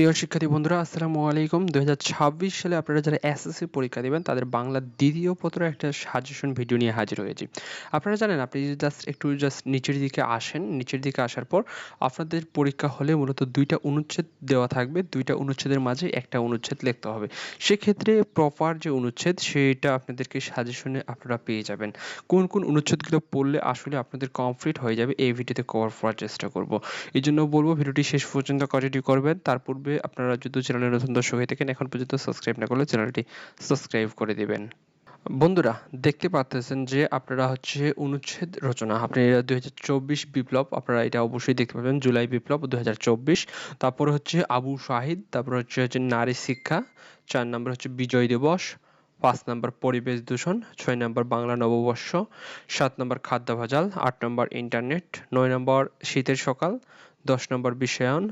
প্রিয় শিক্ষার্থী বন্ধুরা, আসসালামু আলাইকুম। দু ছাব্বিশ সালে আপনারা যারা এসএসসি পরীক্ষা দিবেন, তাদের বাংলা দ্বিতীয় পত্র একটা সাজেশন ভিডিও নিয়ে হাজির হয়েছি। আপনারা জানেন, আপনি যদি জাস্ট একটু জাস্ট নিচের দিকে আসেন, নিচের দিকে আসার পর আপনাদের পরীক্ষা হলে মূলত দুইটা অনুচ্ছেদ দেওয়া থাকবে। দুইটা অনুচ্ছেদের মাঝে একটা অনুচ্ছেদ লিখতে হবে। সেক্ষেত্রে প্রপার যে অনুচ্ছেদ, সেটা আপনাদেরকে সাজেশনে আপনারা পেয়ে যাবেন। কোন কোন অনুচ্ছেদগুলো পড়লে আসলে আপনাদের কমপ্লিট হয়ে যাবে, এই ভিডিওতে কভার করার চেষ্টা করব। এই জন্য বলব ভিডিওটি শেষ পর্যন্ত কন্টিনিউ করবেন। তার পূর্বে আপনারা যদি চ্যানেলে নতুন দর্শক হয়ে থাকেন, এখন পর্যন্ত সাবস্ক্রাইব না করলে চ্যানেলটি সাবস্ক্রাইব করে দিবেন। বন্ধুরা, দেখতে পাচ্ছেন যে আপনারা হচ্ছে অনুচ্ছেদ রচনা, আপনি দুই হাজার চব্বিশ বিপ্লব, আপনারা এটা অবশ্যই দেখতে পাবেন, জুলাই বিপ্লব দুই হাজার চব্বিশ। তারপর হচ্ছে আবু শাহিদ, তারপর হচ্ছে হচ্ছে নারী শিক্ষা, চার নম্বর হচ্ছে বিজয় দিবস, পাঁচ নম্বর পরিবেশ দূষণ, ছয় নম্বর বাংলা নববর্ষ, সাত নম্বর খাদ্য ভেজাল আট নম্বর ইন্টারনেট নয় নম্বর শীতের সকাল, দশ নম্বর বিশ্বায়ন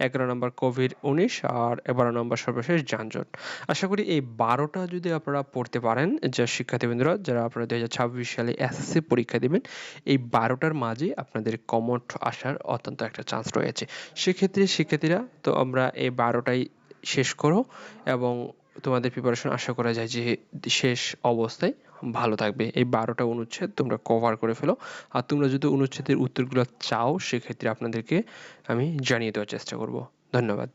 এগারো নম্বর কোভিড উনিশ আর এগারো নম্বর সর্বশেষ যানজট। আশা করি এই বারোটা যদি আপনারা পড়তে পারেন, যে শিক্ষার্থীবৃন্দরা, যারা আপনারা হাজার ছাব্বিশ সালে এসএসসি পরীক্ষা দেবেন, এই বারোটার মাঝে আপনাদের কমট আসার অত্যন্ত একটা চান্স রয়েছে। সেক্ষেত্রে শিক্ষার্থীরা, তো আমরা এই বারোটাই শেষ করো এবং তোমাদের প্রিপারেশন আশা করা যায় যে শেষ অবস্থায় ভালো থাকবে। এই বারোটা অনুচ্ছেদ তোমরা কভার করে ফেলো। আর তোমরা যদি অনুচ্ছেদের উত্তরগুলো চাও, সেক্ষেত্রে আপনাদেরকে আমি জানিয়ে দেওয়ার চেষ্টা করব। ধন্যবাদ।